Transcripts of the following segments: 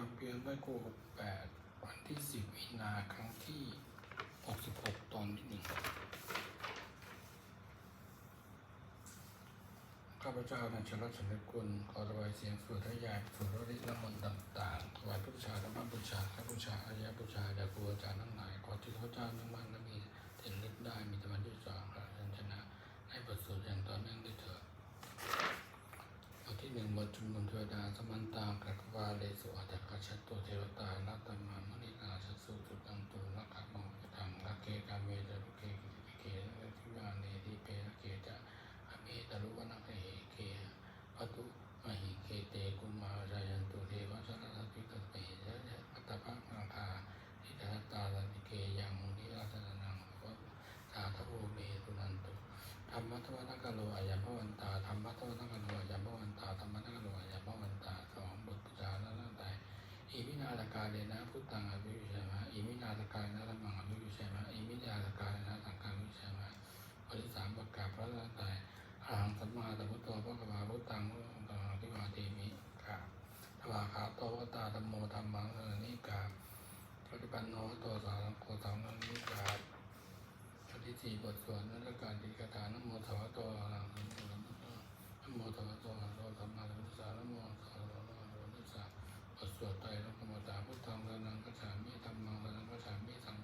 ความเพียรไหว้ครูหกแปดวันที่สิบมีนาครั้งที่หกสิบหกตอนที่หนึ่งข้าพเจ้านายชลชนกุลขอถวายเสียงสวดทยายสวดริละมนต์ต่างๆถวายพุทธชาธรรมบูชาข้าบูชาอายะบูชาแด่ครูอาจารย์ทั้งหลายขอที่ข้าพเจ้านั่งมั่นและมีเห็นลึกได้มีธรรม ดาสมันตังกักวาเลสุอัตถกัชตุเทวตาลัตมามณิกาชัสุจุตังตุลักขะมงกตังลักเกกามเมจรุเกกิปิเกนะทิวาเนติเปรเกจะอเมตรุวนะเกเกะปตุมหิ มมาสัมพุทโธพระกวาพุทธังพระองค์ตังที่มาเทมิกราบทวาขาโตวตาธรรมโมธรรมังสรณิกราบปฏิปันโนโตสาวกโกสังฆนิกราบบทที่สี่บทสวดนักการดีกถานะโมสวะโตอะระหังสัมมาสัมพุทโธนะโมสวะโตอะระหะโตสัมมาสัมพุทธัสสะนะโมสวะโตอะระหะโตสัมมาสัมพุทธัสสะบทสวดไตรลักษณ์มตาพุทธังสรนังกัจฉามิธัมมังสรนังกัจฉามิสัง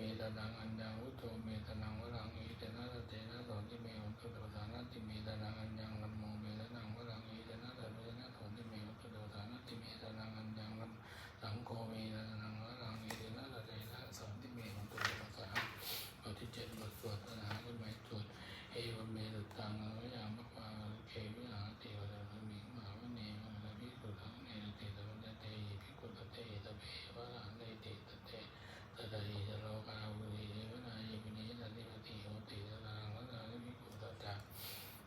เมตนังอันยังวุโธเมตนังวรังอิเตนะเตนะสอนที่เมวัตถุตถานัตติเมตนังอัญญังลัมโมเมตนังวรังเอเตนะตะเตนะสอนติเมวัตถุตถานัตติเมตนังอัญญังลัมสังโฆเมตนังวรังเอเตนะตะเตนะสอนติเมวัตถุตถาบทที่เจ็ดบทสวดนะฮะก็หมายสวดเอวเมตตังอวยังมะปาเควิหาเทวดามิมหาวเนมะละวิสุทังเนเตตะวันเตภิกขุตเตตะเบวะระเนเตตะเต ตถาหิจะโลกาวุริเยวนายิปินิสันติปฏิโหติสนังวนาลิมิกุตัจจะ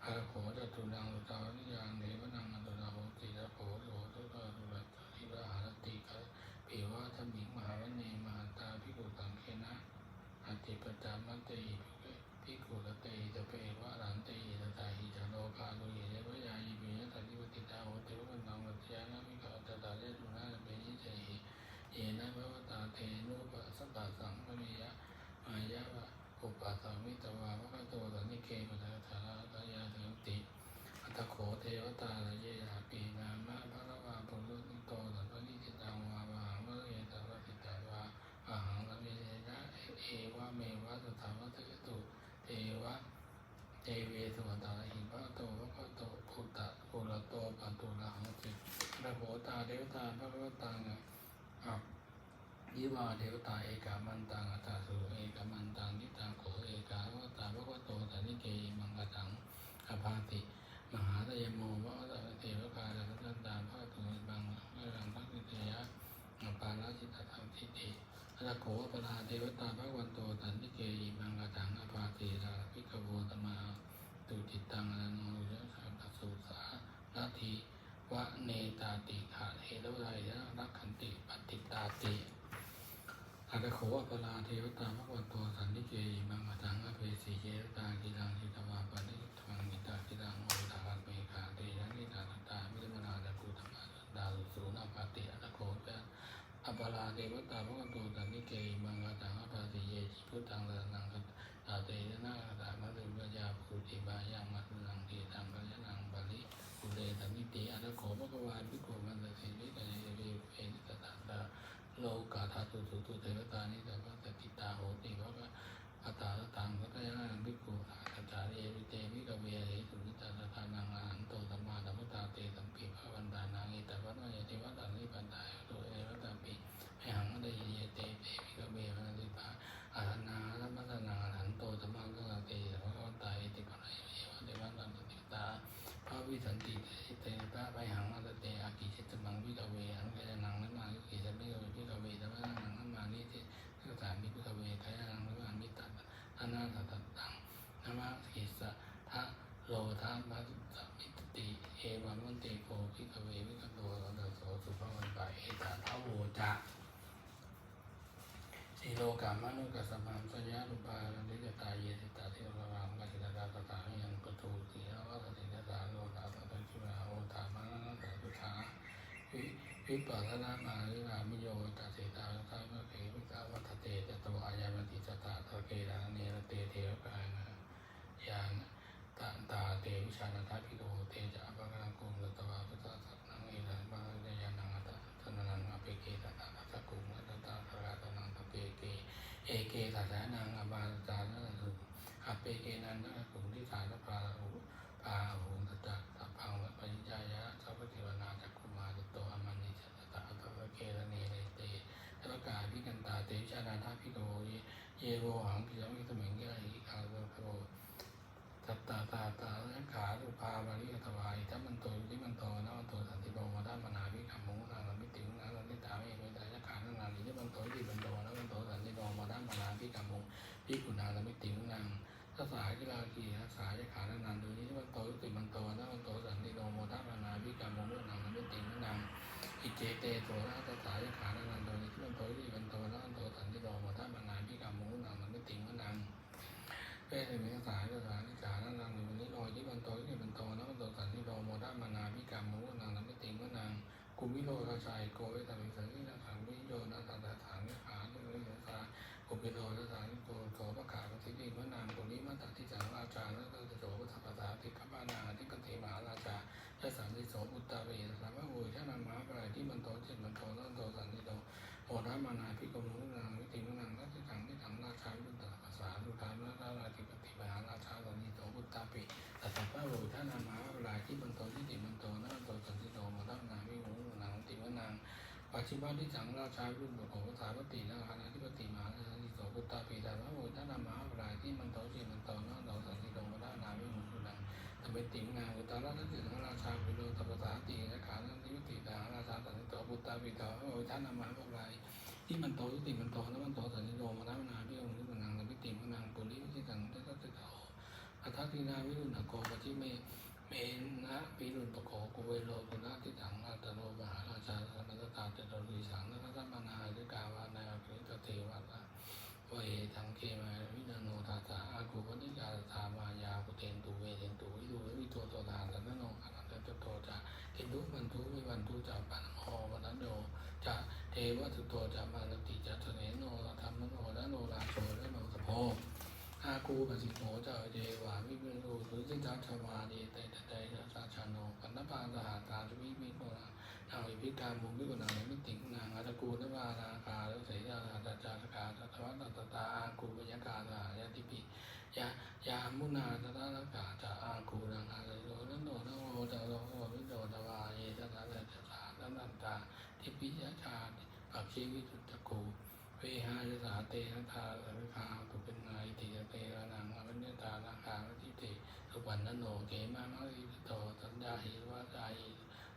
อาโขจะตุนังตุตาวิยังเดวนังอันตุนาโหติตะโขโสตุตาตุรัตติวะหารติกะปิวะธมิงมหาวเนมหันตาภิกขุตังเคนะอัติปจามันติภิกขุตเตจะเปวะรันติตถาหิจะโลกาวุริเยวะยายิปินิสันติปฏิตาโหติวะนังวัจยานามิกาตตาเรตุนาเปยิเจหิ เยนะภวตาเทนุปะสัพพะสังฆมิยะมายะวะอุปะสัมมิตวาภะ โตสันนิเกปะทะทาราตยาเถติอัตโขเทวตาละเยหะปีนามะภะคะวาปุรุนิโตสัพพะนิจิตังวาวาหังวะเยตวะติตาวาอะหังละเมนะเอวะเมวะตถาวัตตุเทวะเทเวสุวตาหิภะโตภะโตพุตตะปุระโตปันตุระหังสิระโหตาเทวตาภะคะวตังอะอะ ยิวาเทวตาเอกามันตังอัตาสุเอกามันตังนิตังโขเอกาวตาภะวโตสันนิเกมังกตังอภาติ มหาตยโมวะตะเทวกาลสัตตาภาตุบังเมรังทักษิเตยะอปาราชิตธรรมทิติอัตโขปราเทวตาภะวันโตสันนิเกมังกตังอภาติราภิกขโวตมาตุจิตตังอนันโยะสัพสุสานาทีวะเนตาติขาเทวไลยะรักขันติปฏิตาติ อาตโขอปราเทวตาภควโตสันนิเกยมังอตังอเพสีเจตากิรังทิตวาปนิทังนิตากิรังโอตาคันเมฆาเตยันิตาตตามิมนาตะกุธรรมดาลุสูนอปาติอาตโขเปอปราเทวตาภควโตสันนิเกยมังอตังอภาสิเยจิพุตังสนังกัตาเตยนาคตามัตุปยาภูติบายังมัตุนังทีตังกัลยนังบาลิกุเลสันนิติอาตโขภควาภิกมันตสิวิกเนเรเวนิตตาตา โลกาธาตุสุตุเทวตานิสัพพะติตาโหติวะอัตตาตังพระกายานังภิกขุอาจารย์เอวิเตมิกเวเหสุนิตาทานังอาหันโตสัมมาสัมพุทธาเตสัมปีภวันตานังอิตาวัตวยเทวตานิปันตายโตเอวตาปิไอหังอเดยเยเตเตมิกเวพันติปาอาหันาสัมปัสนังอาหันโตสัมมาสัมพุทธาเตสัมภวันตายติปันายเยวเทวตาติตา พระวิสันติเตตะไปหังอัตเตอากิจิตมังวิกเวหังกายนังนัมมาวิสัมมิกเววิกเวตะวะนังนัมมานิเตสสามิวิกเวกายนังนัมมามิตัตอนาตตังนัมมากิสะทะโลทามัสสมิตติเอ วิปัสสนามาริรามิโยตัสสิตาทัสสะเขวิกาวัฏเตจตวายามติจตาตะเกราเนรเตเทวกายนะยานตันตาเตวิชานาทาพิโรเตจะปะกังกุลตวาพุทธสัพนังเอรังบาลยานังอัตตะนังอเปเกตตาปัสสะกุมัตตาภราตนังตะเปเกเอเกตัสสะนังอบาจานะสุอเปเกนันนะกุมทิสานะปาหุปาหุตตะสัพพังปัญญายะสัพพเทวนาจักขุมาติ โตอมันนิจตตะอัตตะเกระเนเรเตทวกาพิกันตาเตวิชานาทาพิโรเยโวหังกิจมิตมิงเกหิกาโลโภสัตตาตาตาและขาลุภาบาลิกตวายถ้ามันโตที่มันโตนะมันโตสันติโลมาได้มนาวิกรรมมุนาเราไม่ถึงนะเราไม่ตามไม่ไม่ได้จะขานั่นนาที่มันโตที่มันโตนะมันโตสันติโลมาได้มนาวิกรรมมุพิกุณาเราไม่ถึงนางถ้าสายกีฬากีนะสายขานันนานโดูที่มันโตที่มันโตนะมันโตสันติโลมาได้มนาวิกรรมมุนาเราไม่ถึงนางอิเจเตโตนะถ้าสายขานันนานโดูที่มันโตที่มันโตนะมันโตสันติโลมาได้มนาวิกรรมมุนาเราไม่ถึงนางเวทมิสายสถานิจานังนังนิโรยิบันโตยิบันโตนะมันโตสันนิโรโมดามานาพิกรรมมุนังนัมิติงวนังกุมิโรกชัยโกเวตามิสังนินังสังวิโยนะตัตถานิขานุริยสา กุปิโรนะสานิโกโสภะขาปฏิติวนังกุลิมัตตติจังราชานะตัตโสพุทธปัสสาติกัปานาทิปติมหาราชายะสันติโสอุตตะเวสามะโวชนะมหาปรายที่มันโตเจิตมันโตนะโตสันนิโรโมดามานาพิกรมุนังวิติวนังทัติจังทิจังราชายุตตะปัสสาทุทานะราราธิปติมหาราชาสันติโสอุตตะเวแต่สัพพะโวท่านามาเวลาที่มันโตที่ติมันโตนะโตสันติโตมาตั้งนานวิมุนางติวนังปัจฉิมที่จังราชารุ่นบุตรของภาษาปฏินะคานาธิปติมหาสันติโส พุตตาปีแต่พระโวท่านามาเวลาที่มันโตที่มันโตนะโตสันติโตมาตั้งนานวิมุนางตเปติงานอุตาราทัติสังราชาปิโลตภาษาตินะขานาธิปติตาราชาสันติโตพุตตาปีแต่พระโวท่านามาเวลาที่มันโตที่ติมันโตนะมันโตสันติโตมาตั้งนานวิมุนางตเปติมนางปุริวิจิตังเตตะเตโตอัฏฐทินาวิรุณโกปจิเมเมนะวิรุณปโกกุเวโลกุณาติถังนาตโรมหาราชาสมัตตาเจโรวิสังนัตตมนาหิกาวานาคิตเทวะเวทังเคมาวินาโนตาตาอากุปนิกาธามายาปุเตนตุเวเทนตุวิรุวิโตโตตาสันโนอนันต โตจะเห็นทุมันทุวิวันทุจะปันโอวันโนจะเทวสุโตจะมานติจะเสนโนธรรมโนและโนราโชและโนสโพอากูปสิโหจ้าเจวาวิมุรูสุจิจัชวาดีเตตเตชะชาชาโนปันนปาสหาตาจุวิมิโนานาวิพิการมุมิโกนามิติงนางอัตกูนวานาคาลุเสยาตาจาสกาตถวัตตตาอากูปยกาตายาติปิยายามุนาตตาลกาจาอากูนังอาโยนันโนนโมจาโลโหวิโดตวาเยตตาเตจานันตันตา ทิปิยชาปักชีวิตุตะกูเวหายสาเตนะทาสริคาตุเป็นนายติเตระนังอวินตานาคาทิเตสุปันนโนเกมานาริโตสัญญาหิวาจ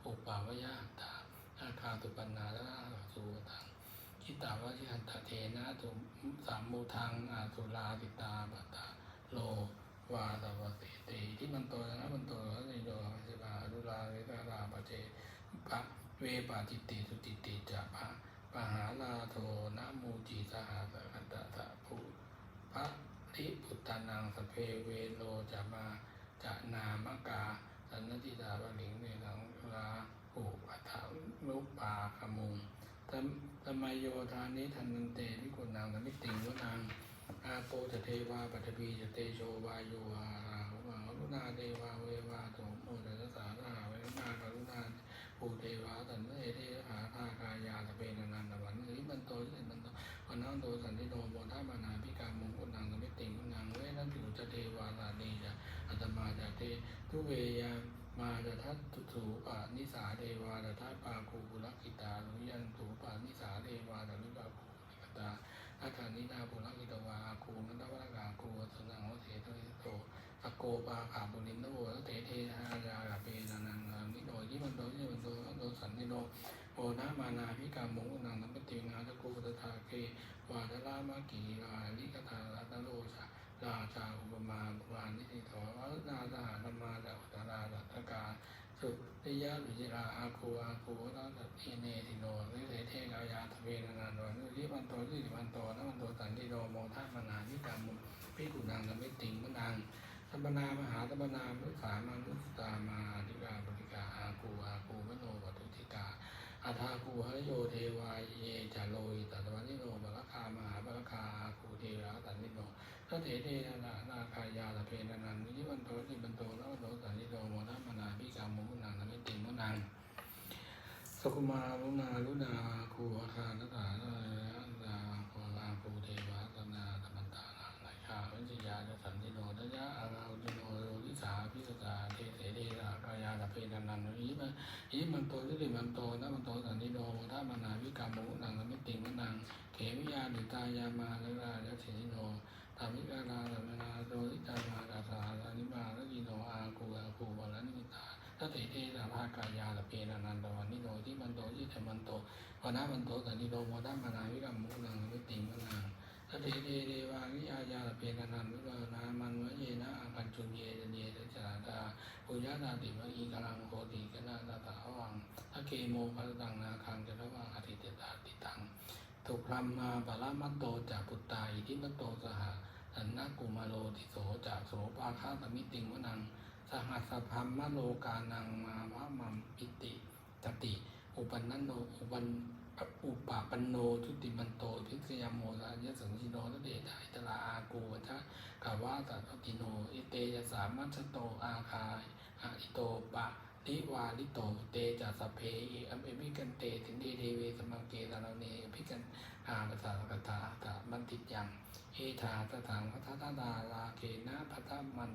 อุปาวยาตานาคาตุปันนาละสุตังคิตาวชิหันตเทนะตุสามมูทังอาสุลาติตาปัตตาโลวาตาวติเตที่มันโตนะมันโตแล้วในโยสิบาดุลาเวตาลาปเจปะ วปาจิตติสุติติจะปะปหาลาโทนะมูจิสหสกันตถะภูพระทิพุตตานังสเพเวโลจะมาจะนามกาสันนติตาบลิงเนนังลาอุปัฏฐานุปาคมุงธรรมธรรมโยธานิทันนันเตวิกุณังธรรมิติงวนังอาโปจะเทวาปัทวีจะเตโชวาโยอาราหุมารุณาเทวาเววาโตโมเดสสาราเวรนาการุณา ภูเทวาสันเอเทหาภากายาสเปนันตวันนี้มันโตสิมันโตวันนั้นโตสันติโนโมทัมานาพิการมงกุลังสมิติงกุลังเวนันติอุจเทวาลานีจะอัตมาจะเททุเวยามาจะทัตตุถูปานิสาเทวาจะทัตปาคูบุรกิตาลุยันถูปานิสาเทวาจะลิบาคูบุรกิตา อาคานินาบุรกิตวาคูนันทวรากาคูสนังวเทโตโตอโกปาขาบุรินโนเตเทหายาเปนันังนิโนยิมันโตยิมันโตโตสันนิโนโอนามานาพิกามงนังนัปติงาตะกูตถาเกวาทลามากีลาลิกตาลาตโลชาราชาอุปมาบุวานิธิโตนาตาธรรมาตอุตราตกา สุริยะวิจิราอาคูอาคูนาตเอเนติโนนิเทเทกายาทเวนันโนนิริมันโตนิริมันโตนะมันโตสันติโนโมทัมานาพิกามุพิกุนังนัมิติงมนังสัมปนามหาสัมปนามุสามานุสตามาธิกาบริกาอาคูอาคูมโนวัตุธิกาอัทาคูหะโยเทวายเยจาโลยตัตวันนิโนบาลคามหาบาลคาคูเทระตันนิโน ทัเถเทนะนาคายาตเพนันันวิวันโตสิบันโตแล้วโตตันนิโนโมทัมนาพิกามุนังนมิติมุนังสกุมาลุนาลุนาคูอาคานตาอันดาโคลาภูเทวาตนาธรรมตานาไหลคาวิญญาณสันติโนทยะอาราอุติโนโยวิสาพิสตาเทเสเดรากายาตเพนันนันวิมันอิมันโตทิริมันโตนะมันโตสันติโนทัมนาวิกามุนังนมิติมนังเขวิยานิตายามาลลายะเสนิโน ธรรมิกาลาธรรมนาโดริตามากาสาลานิมาลกิโนอาคูอาคูวลานิมิตาทัตติเทสาภากายาลเพนันันตวันนิโนที่มันโตที่เทมันโตวนามันโตสันติโนโมทัมมานาวิกัมมุนังวิติมนังทัตติเทเดวานิยายาลเพนันันวิโรนามันวะเยนะอาคันจุนเยเนเยจาตาปุญญาตาติมะอีกลังโคติกนาตตาวังทะเกโมภัสตังนาคังจะระวังอธิเตตาติตัง ทุพรัมมาบาลมัตโตจากปุตตาอิทิมัตโตสหะอันนากุมาโลติโสจากโสปาคาตมิติงวนัง สหัสพัมมโลกานังมาวะมัมปิติตติ อุปันนโนอุปันอุปาปันโนทุติมันโตพิกยามโมสายสังชิโนทะเดชายตลาอากูวัชะกาวาสัตติโน อิเตยสามัชโตอาคายอาอิโตปะ นิวาลิโต เตจัสเพอิอัมเอมิกันเตตินเดเดเวสมังเกตาลเนพิกันอาปสาสกตาตะมันติยัง เอธาตถังพัทธาดาลาเกนะพัทธมัน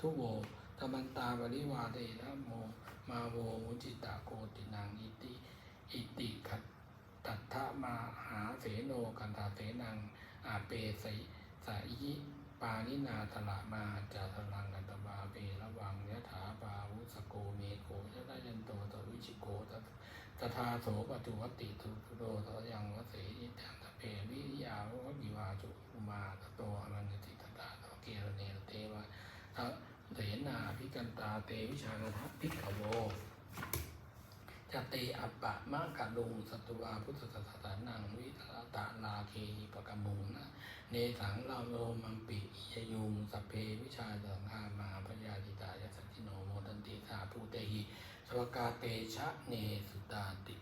ทุโวธรรมันตาบริวาเดนะโม มาโวมุจิตาโกตินังอิติ อิติขัตตัทธมาหาเสโนกันตาเสนังอาเปสิสายิ ปานินาตละมาจาตลังกันตบาเประวังยะถาปาวุสโกเมโกยะตายันโตตวิชิโกตตถาโสปตุวัตติทุตุโดตยังวเสยิจังตะเพวิยาววิวาจุอุมาตโตอรัญญติตตาตเกรเนเตวะเถนาพิกันตาเตวิชาณทัพพิกขโว จะเตอัปปะมะกะลุงสัตวาพุทธศาสนังวิทาตาลาเคหิปกมุงนะเนสังลาโลมังปิยยุงสพเพวิชาสังฆามาพยาติตายสัจจิโนโมตันติสาภูเตหิสวกาเตชะเนสุตาติ